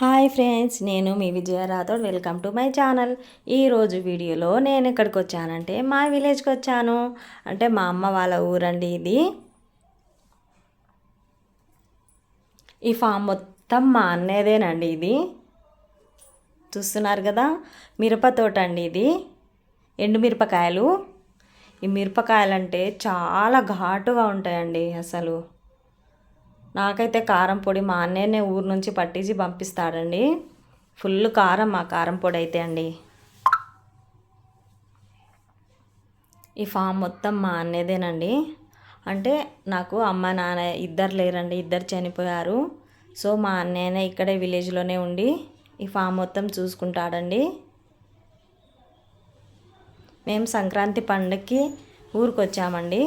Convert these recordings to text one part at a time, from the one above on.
Hi friends నేను మీ Vijaya Rathod. Welcome to my channel. ఈరోజు వీడియోలో నేను ఎక్కడికి వచ్చానంటే మా విలేజ్కి వచ్చాను. అంటే మా అమ్మ వాళ్ళ ఊరండి ఇది. ఈ ఫామ్ మొత్తం మా అన్నయ్యదేనండి ఇది. చూస్తున్నారు కదా మిరపతోట అండి ఇది. ఎండు మిరపకాయలు. ఈ మిరపకాయలు అంటే చాలా ఘాటుగా ఉంటాయండి అసలు. నాకైతే కారం పొడి మా అన్నయ్యనే ఊరు నుంచి పట్టించి పంపిస్తాడండి. ఫుల్ కారం మా కారం పొడి అయితే అండి. ఈ ఫామ్ మొత్తం మా అన్నయ్యదేనండి. అంటే నాకు అమ్మ నాన్న ఇద్దరు లేరండి ఇద్దరు చనిపోయారు. సో మా అన్నయ్యనే ఇక్కడే విలేజ్లోనే ఉండి ఈ ఫామ్ మొత్తం చూసుకుంటాడండి. మేము సంక్రాంతి పండుగకి ఊరికి వచ్చామండి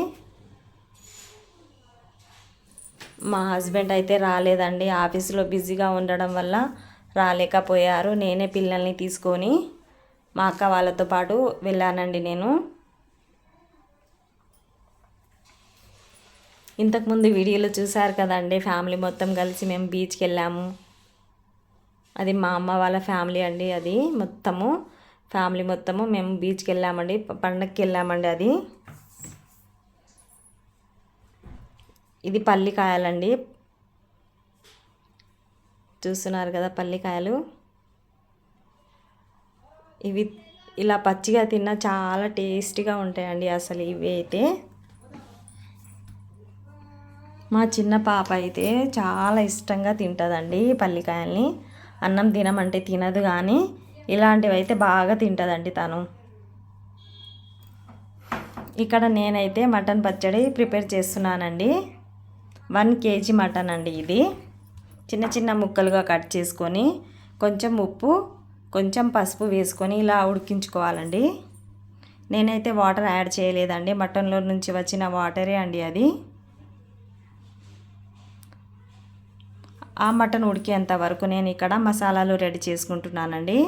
మా హస్బెండ్ అయితే రాలేదండి. ఆఫీస్లో బిజీగా ఉండడం వల్ల రాలేకపోయారు. నేనే పిల్లల్ని తీసుకొని మా అక్క వాళ్ళతో పాటు వెళ్ళానండి నేను. ఇంతకుముందు వీడియోలో చూసారు కదండి ఫ్యామిలీ మొత్తం కలిసి మేము బీచ్కి వెళ్ళాము. అది మా అమ్మ వాళ్ళ ఫ్యామిలీ అండి అది మొత్తము. ఫ్యామిలీ మొత్తము మేము బీచ్కి వెళ్ళామండి పండగకి వెళ్ళామండి అది. ఇది పల్లికాయలండి చూస్తున్నారు కదా పల్లికాయలు ఇవి ఇలా పచ్చిగా తిన్నా చాలా టేస్టీగా ఉంటాయండి అసలు ఇవి అయితే. మా చిన్న పాప అయితే చాలా ఇష్టంగా తింటుందండి పల్లికాయల్ని అన్నం తినమంటే తినదు కానీ ఇలాంటివి అయితే బాగా తింటుందండి తను. ఇక్కడ నేనైతే మటన్ పచ్చడి ప్రిపేర్ చేస్తున్నానండి. వన్ కేజీ మటన్ అండి ఇది. చిన్న చిన్న ముక్కలుగా కట్ చేసుకొని కొంచెం ఉప్పు కొంచెం పసుపు వేసుకొని ఇలా ఉడికించుకోవాలండి. నేనైతే వాటర్ యాడ్ చేయలేదండి. మటన్లో నుంచి వచ్చిన వాటరే అండి అది. ఆ మటన్ ఉడికేంత వరకు నేను ఇక్కడ మసాలాలు రెడీ చేసుకుంటున్నానండి.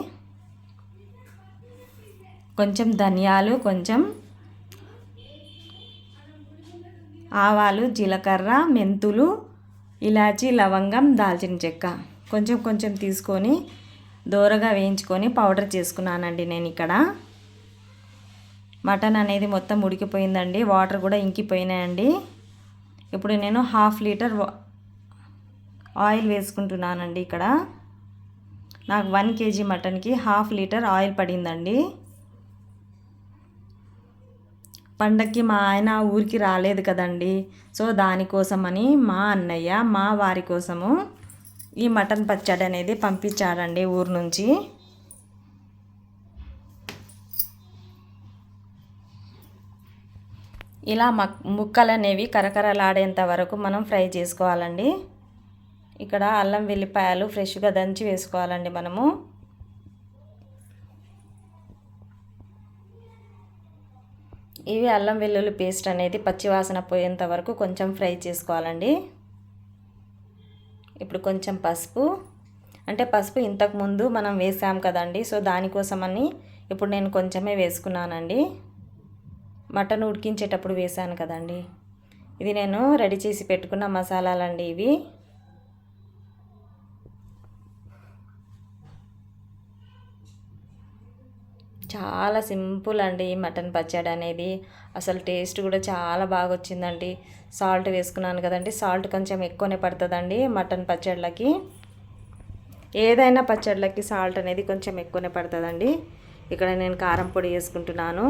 కొంచెం ధనియాలు కొంచెం ఆవాలు జీలకర్ర మెంతులు ఇలాచి లవంగం దాల్చిన చెక్క. కొంచెం కొంచెం తీసుకొని దోరగా వేయించుకొని పౌడర్ చేసుకున్నానండి నేను ఇక్కడ. మటన్ అనేది మొత్తం ఉడికిపోయిందండి. వాటర్ కూడా ఇంకిపోయినాయండి. ఇప్పుడు నేను హాఫ్ లీటర్ ఆయిల్ వేసుకుంటున్నానండి ఇక్కడ. నాకు వన్ కేజీ మటన్కి హాఫ్ లీటర్ ఆయిల్ పడిందండి. పండక్కి మా ఆయన ఊరికి రాలేదు కదండి. సో దానికోసమని మా అన్నయ్య మా వారి కోసము ఈ మటన్ పచ్చడి అనేది పంపించాడండి ఊరు నుంచి. ఇలా ముక్కలు అనేవి కరకరలాడేంత వరకు మనం ఫ్రై చేసుకోవాలండి. ఇక్కడ అల్లం వెల్లిపాయలు ఫ్రెష్గా దంచి వేసుకోవాలండి మనము. ఇవి అల్లం వెల్లుల్లి పేస్ట్ అనేది పచ్చివాసన పోయేంత వరకు కొంచెం ఫ్రై చేసుకోవాలండి. ఇప్పుడు కొంచెం పసుపు. అంటే పసుపు ఇంతకుముందు మనం వేసాం కదండి సో దానికోసమని ఇప్పుడు నేను కొంచెమే వేసుకున్నానండి. మటన్ ఉడికించేటప్పుడు వేసాను కదండి. ఇది నేను రెడీ చేసి పెట్టుకున్న మసాలాలండి ఇవి. చాలా సింపుల్ అండి మటన్ పచ్చడి అనేది. అసలు టేస్ట్ కూడా చాలా బాగా వచ్చిందండి. సాల్ట్ వేసుకున్నాను కదండి సాల్ట్ కొంచెం ఎక్కువనే పడుతుందండి మటన్ పచ్చళ్ళకి. ఏదైనా పచ్చళ్ళకి సాల్ట్ అనేది కొంచెం ఎక్కువనే పడుతుందండి. ఇక్కడ నేను కారం పొడి వేసుకుంటున్నాను.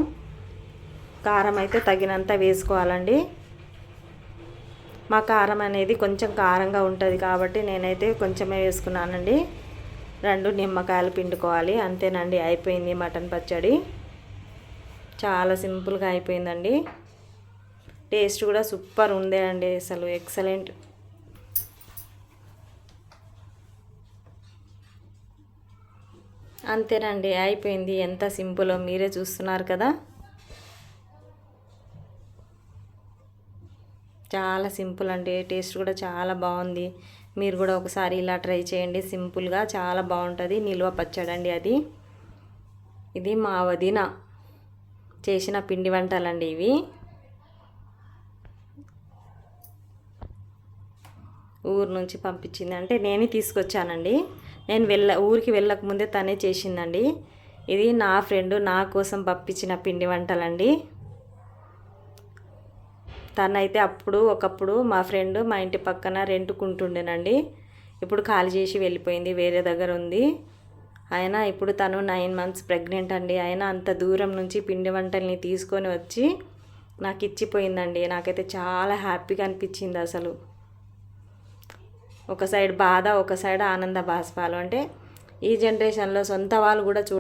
కారం అయితే తగినంత వేసుకోవాలండి. మా కారం అనేది కొంచెం కారంగా ఉంటుంది కాబట్టి నేనైతే కొంచెమే వేసుకున్నానండి. రెండు నిమ్మకాయలు పిండుకోవాలి. అంతేనండి అయిపోయింది మటన్ పచ్చడి. చాలా సింపుల్గా అయిపోయిందండి. టేస్ట్ కూడా సూపర్ ఉందే అండి అసలు ఎక్సలెంట్. అంతేనండి అయిపోయింది. ఎంత సింపులో మీరే చూస్తున్నారు కదా. చాలా సింపుల్ అండి టేస్ట్ కూడా చాలా బాగుంది. మీరు కూడా ఒకసారి ఇలా ట్రై చేయండి. సింపుల్గా చాలా బాగుంటుంది. నిల్వ పచ్చడండి అది. ఇది మా వదిన చేసిన పిండి వంటలండి ఇవి. ఊరు నుంచి పంపించింది. అంటే నేనే తీసుకొచ్చానండి. నేను వెళ్ళ ఊరికి వెళ్ళక ముందే తనే చేసిందండి. ఇది నా ఫ్రెండ్ నా కోసం పంపించిన పిండి వంటలండి. తనైతే అప్పుడు ఒకప్పుడు మా ఫ్రెండ్ మా ఇంటి పక్కన రెంట్కుంటుండేనండి. ఇప్పుడు ఖాళీ చేసి వెళ్ళిపోయింది వేరే దగ్గర ఉంది. ఆయన ఇప్పుడు తను నైన్ మంత్స్ ప్రెగ్నెంట్ అండి. ఆయన అంత దూరం నుంచి పిండి వంటల్ని తీసుకొని వచ్చి నాకు ఇచ్చిపోయిందండి. నాకైతే చాలా హ్యాపీగా అనిపించింది అసలు. ఒక సైడ్ బాధ ఒక సైడ్ ఆనంద భాస్పాలు అంటే ఈ జనరేషన్లో సొంత వాళ్ళు కూడా చూ